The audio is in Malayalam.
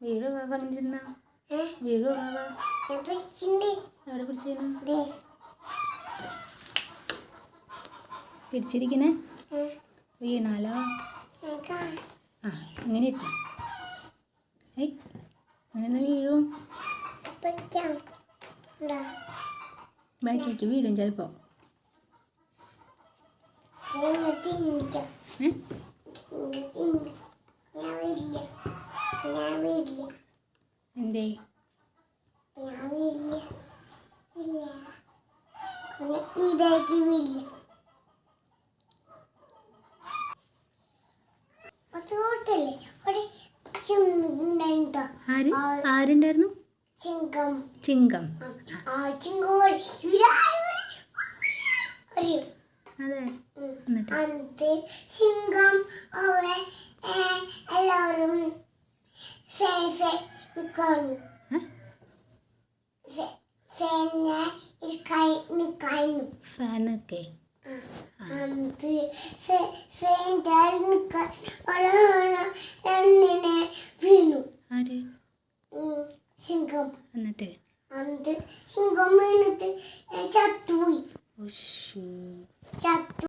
വീഴോ ബാബ അങ്ങനെ ഇരുന്ന. ഏ? വീഴോ ബാബ എവിടെ പിടിച്ചേനു ദേ. പിടിച്ചിരിക്കണേ വീണാലോ? ആ അങ്ങനെ ഇരുന്ന. ഏയ് അങ്ങനെ വീഴും? ബാക്കിലേക്ക് വീഴും ചിലപ്പോൾ തിന്നിക്കാം ഏ? ആര്? ആരുണ്ടായിരുന്നു? ചിങ്കം ചിങ്കം ആ ചിങ്കോട് അറിയോ അതെ. എന്നിട്ട്? സിംഗം അവിടെ ഫാനൊക്കെ. ആര്? സിംഗം എന്നിട്ട്? സിംഗം വീണിട്ട് ചത്തുപോയി. ചത്തു